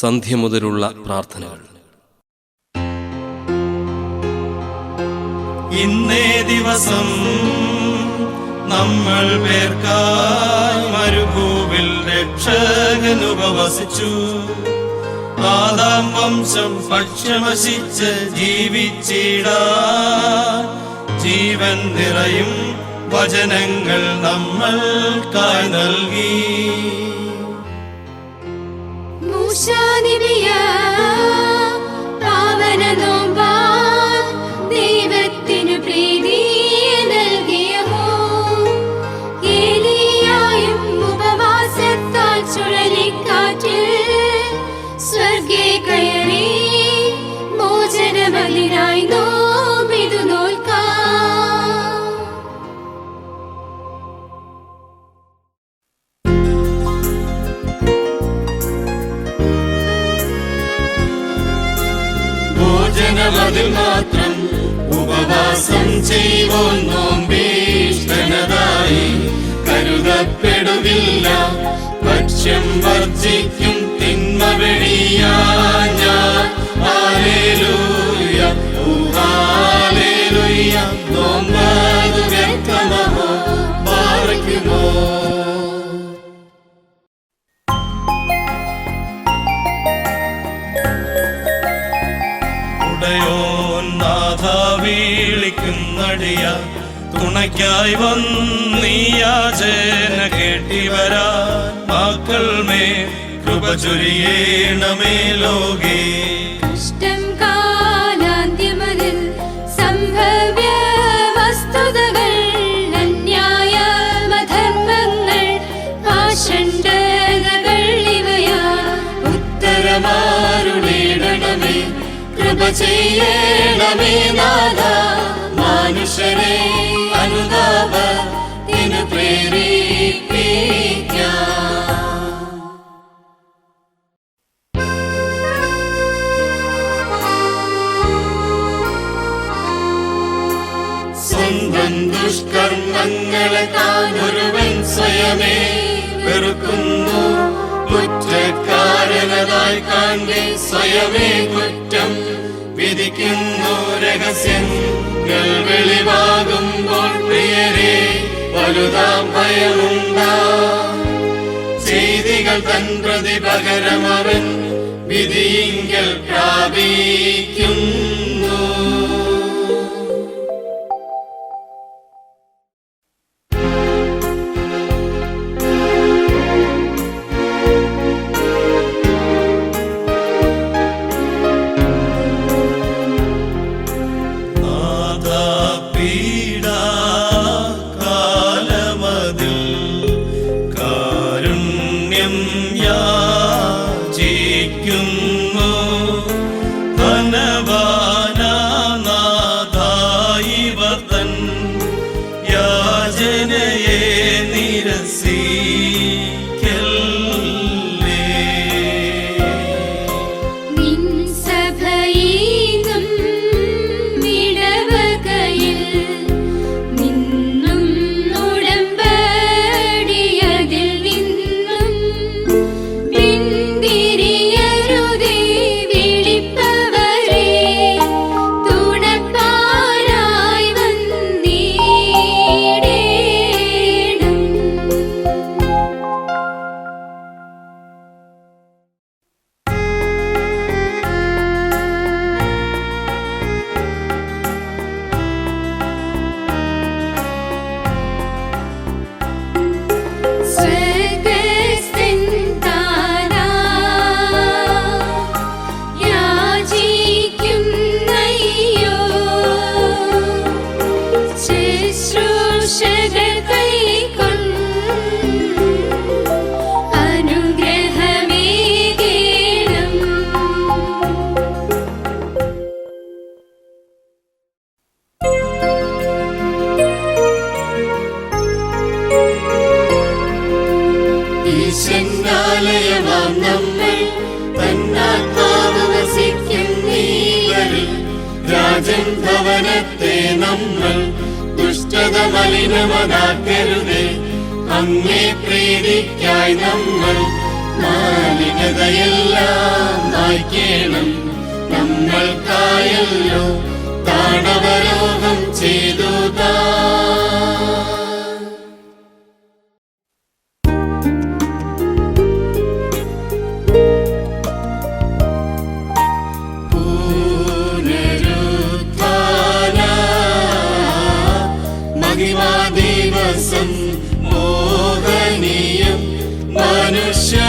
സന്ധ്യ മുതലുള്ള പ്രാർത്ഥനകൾ. ഇന്നേ ദിവസം നമ്മൾ പേർക്കായി മരുഭൂവിൽ രക്ഷകൻ ഉപവസിച്ചു. ആദാം വംശം ഭക്ഷ്യമശിച്ച് ജീവിച്ചിടാ. ജീവൻ നിറയും വചനങ്ങൾ നമ്മൾക്കായി നൽകി. മൂശാനിബിയ പാവന നോമ്പാൻ ദൈവത്തിനു പ്രീതി നൽകിയഹോ. ഏലിയായും ഉപവാസത്താൽ ചുഴലിക്കാറ്റിൽ സ്വർഗേ കയറി മോചനബലിനായി നോമ്പിതു ഭോജനമതിൽ മാത്രം ഉപവാസം ചെയ്യുവോൻ നോമ്പീഷ്ടനതായി കരുതപ്പെടുകില്ല ഭക്ഷ്യം വർജിക്കും തുണയ്ക്കായി വന്നീയാചേന കേട്ടിവരാ മക്കൾ മേ കൃപ ചൊരിയേണമേ ലോകേ. ഇഷ്ടം കാലാന്ത്യമതിൽ സംഭവ്യ നാഥ. മനുഷ്യരെ അനുതാപ തിനു പ്രേരിപ്പിക്കാം. സ്വന്തം സ്വയമേ വെറുക്കുന്നു. കുറ്റക്കാരനതായി കാണ്ടി സ്വയമേ കുറ്റം വിധിക്കുന്നു. രഹസ്യങ്ങൾ വെളിവാകുമ്പോൾ പ്രിയരെ വലുതാം ഭയമുണ്ടാ. ചെയ്തികൾ തൻ പ്രതി പകരം അവൻ വിധിയിങ്കൽ പ്രാപിക്കുന്നു യാചനയെ രാജൻ ഭവനത്തെ നമ്മൾ ദുഷ്ടത മലിനമതാക്കരുതേ അങ്ങേ പ്രീതിക്കായി നമ്മൾ മാലിനതയെല്ലാം മായ്ക്കേണം. നമ്മൾക്കായല്ലോ താണവരോഗം ചെയ്തു താ. ദിവസം മോഹനീയം മനുഷ്യ